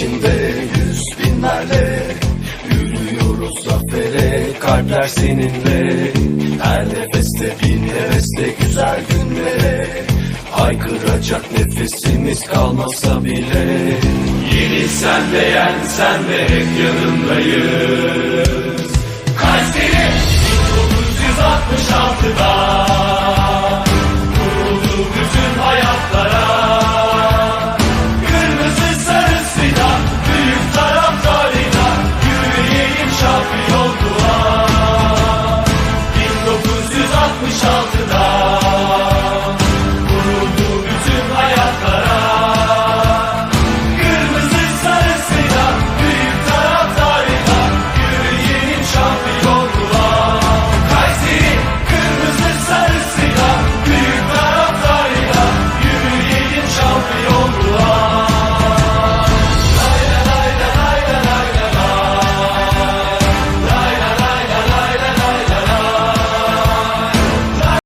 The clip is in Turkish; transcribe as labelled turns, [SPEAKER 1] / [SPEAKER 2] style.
[SPEAKER 1] peşinde yüz binlerle Yürüyoruz zafere kalpler seninle. Her nefeste bin nefeste güzel günlere Haykıracak nefesimiz kalmasa bile. Yeni sen de yen sen de hep yanındayım shine.